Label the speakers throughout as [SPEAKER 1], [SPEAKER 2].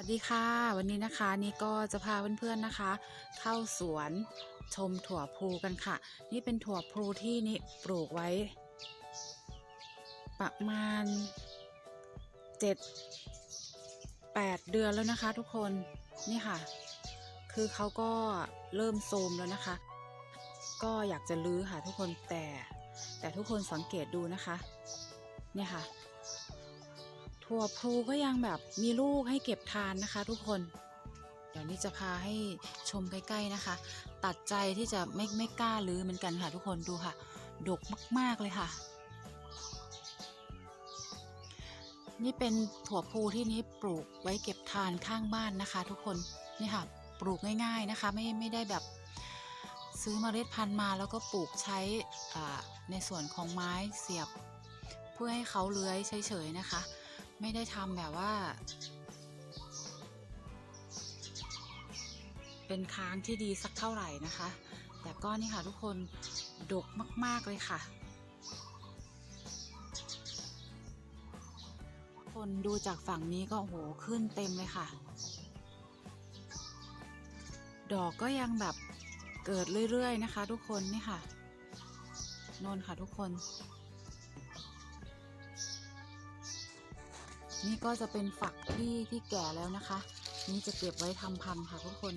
[SPEAKER 1] วัสดีค่ะ วันนี้นะคะนี่ก็จะพาเพื่อนๆนะคะ เข้าสวนชมถั่วพลูกันค่ะ นี่เป็นถั่วพลูที่นี่ปลูกไว้ ประมาณเจ็ดแปดเดือนแล้วนะคะ ทุกคนนี่ค่ะ คือเขาก็เริ่มโทมแล้วนะคะ ก็อยากจะลื้อค่ะทุกคนแต่ แต่ทุกคนสังเกตดูนะคะ เนี่ยค่ะ ถั่วพลูก็ยังแบบมีลูกให้เก็บทานนะคะทุกคน เดี๋ยวนี้จะพาให้ชมใกล้ๆนะคะ ตัดใจที่จะไม่ไม่กล้าลื้อเหมือนกันค่ะทุกคนดูค่ะ ดกมากๆเลยค่ะ นี่เป็นถั่วพลูที่นี้ปลูกไว้เก็บทานข้างบ้านนะคะ ทุกคนนี่ค่ะ ปลูกง่ายๆนะคะ ไม่ไม่ได้แบบซื้อเมล็ดพันธุ์มาแล้วก็ปลูกใช้ในส่วนของไม้เสียบ เพื่อให้เขาเลื้อยเฉยๆนะคะ ไม่ได้ทำแบบว่า เป็นค้างที่ดีสักเท่าไหร่นะคะ แต่ก็นี่ค่ะทุกคนดกมาก ๆ เลยค่ะ คนดูจากฝั่งนี้ก็โอ้โหขึ้นเต็มเลยค่ะ ดอกก็ยังแบบเกิดเรื่อย ๆ นะคะ ทุกคนนี่ค่ะนนค่ะทุกคน นี่ก็จะเป็นฝักที่ที่แก่แล้วนะคะ นี่จะเก็บไว้ทำพันธุ์ค่ะทุกคน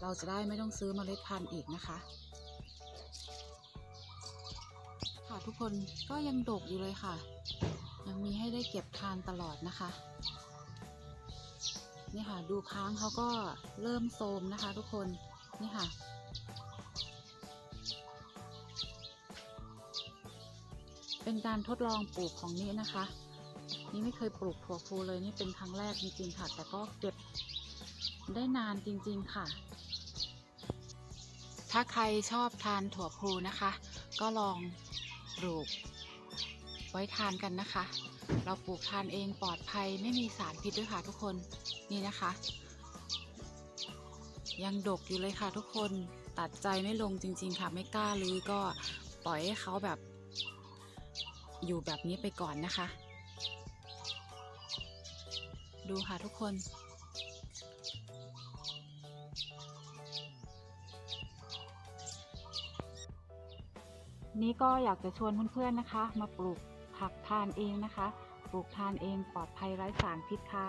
[SPEAKER 1] เราจะได้ไม่ต้องซื้อเมล็ดพันธุ์อีกนะคะ ค่ะทุกคนก็ยังดกอยู่เลยค่ะ ยังมีให้ได้เก็บทานตลอดนะคะนี่ค่ะดูค้างเขาก็เริ่มโทรมนะคะ ทุกคนนี่ค่ะ เป็นการทดลองปลูกของนี้นะคะ นี่ไม่เคยปลูกถั่วพลูเลยนี่เป็นครั้งแรกจริงๆค่ะ แต่ก็เก็บได้นานจริงๆค่ะ ถ้าใครชอบทานถั่วพลูนะคะ ก็ลองปลูกไว้ทานกันนะคะ เราปลูกทานเองปลอดภัยไม่มีสารพิษด้วยค่ะทุกคนนี่นะคะ ยังดกอยู่เลยค่ะทุกคนตัดใจไม่ลงจริง ๆ ค่ะ ไม่กล้าลือก็ปล่อยให้เขาแบบ อยู่แบบนี้ไปก่อนนะคะ ดูค่ะทุกคน นี่ก็อยากจะชวนเพื่อนๆนะคะ มาปลูกผักทานเองนะคะ ปลูกทานเองปลอดภัยไร้สารพิษค่ะ